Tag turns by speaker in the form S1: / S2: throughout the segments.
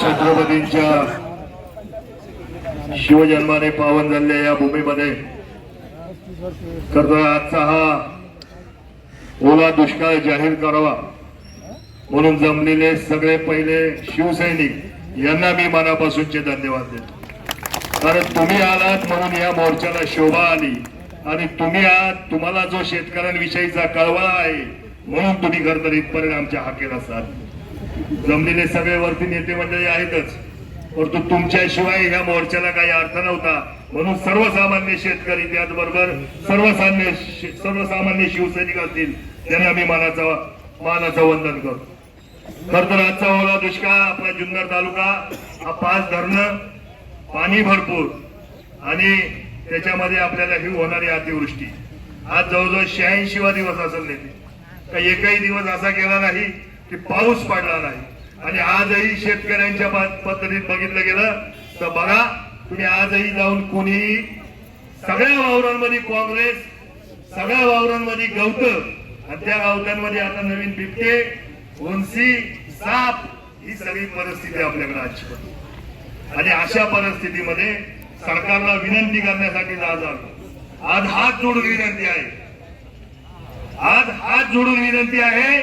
S1: छत्रपतींच्या शिवजन्माने पावन झालेल्या या भूमीमध्ये खरं आजचा हा ओला दुष्काळ जाहीर करावा म्हणून जमलेले सगळे पहिले शिवसैनिक यांना मी मनापासूनचे धन्यवाद देतो. कारण तुम्ही आलात म्हणून या मोर्चाला शोभा आली आणि तुम्ही आहात तुम्हाला जो शेतकऱ्यांविषयीचा कळवळा आहे म्हणून तुम्ही खरं तर इथपर्यंत आमच्या हाकेल असाल जमलेले सगळे वरती नेते मंडळी आहेतच. परंतु तुमच्याशिवाय ह्या मोर्चाला काही अर्थ नव्हता. म्हणून सर्वसामान्य शेतकरी त्याचबरोबर सर्वसामान्य सर्वसामान्य शिवसैनिक असतील त्यांना मी मानाचा मानाचं वंदन करतो. खर तर आजचा ओला दुष्काळ आपला जुन्नर तालुका हा पाच धरणं पाणी भरपूर आणि त्याच्यामध्ये आपल्याला ही होणारी अतिवृष्टी. आज जवळजवळ शहाऐंशीवा दिवस असेल नेते. एकही दिवस असा केला नाही की पाऊस पडला नाही. आणि आजही शेतकऱ्यांच्या पद्धतीत बघितलं गेलं तर बघा तुम्ही आजही जाऊन कोणीही सगळ्या वावरांमध्ये काँग्रेस सगळ्या वावरांमध्ये गवत आणि त्या गावतांमध्ये आता नवीन बिबटे उंची साप ही सगळी परिस्थिती आपल्याकडे आजची पण. आणि अशा परिस्थितीमध्ये सरकारला विनंती करण्यासाठी आज आलो. आज हात जोडून विनंती आहे. आज हात जोडून विनंती आहे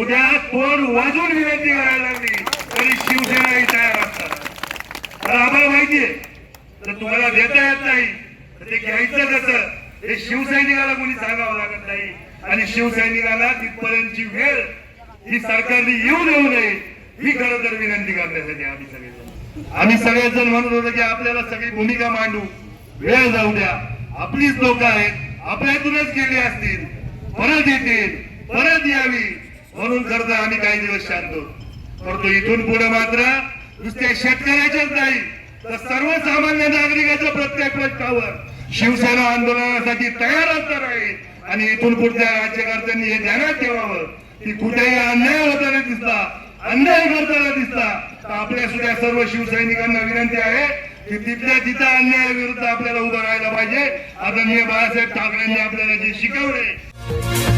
S1: उद्या तोंड वाजून विनंती करायला लागली तरी शिवसेनाही तयार असतात. तर आम्हाला माहितीये तर तुम्हाला देता येत नाही ते घ्यायचं कसं हे शिवसैनिकाला कोणी सांगावं लागत नाही. आणि शिवसैनिकाला तिथपर्यंतची वेळ ही सरकारने येऊ देऊ नये ही खरं तर विनंती करण्यासाठी आम्ही सगळेजण. आम्ही सगळेजण म्हणत होतो की आपल्याला सगळी भूमिका मांडू. वेळ जाऊ द्या. आपलीच लोक आहेत आपल्यातूनच गेली असतील परत येतील परत यावी. म्हणून खरं आम्ही काही दिवस शांत परंतु इथून पुढे मात्र नुसत्या शेतकऱ्याच्याच नाही तर सर्वसामान्य नागरिकाच्या प्रत्येक पक्षावर शिवसेना आंदोलनासाठी तयार असणार आहे. आणि इथून पुढच्या राज्यकर्त्यांनी हे ध्यानात ठेवावं की कुठेही अन्याय होताना दिसला अन्याय करताना दिसला तर आपल्या सुद्धा सर्व शिवसैनिकांना विनंती आहे की तिथल्या तिथं अन्यायाविरुद्ध आपल्याला उभं राहायला पाहिजे. आदरणीय बाळासाहेब ठाकरेंनी आपल्याला जे शिकवले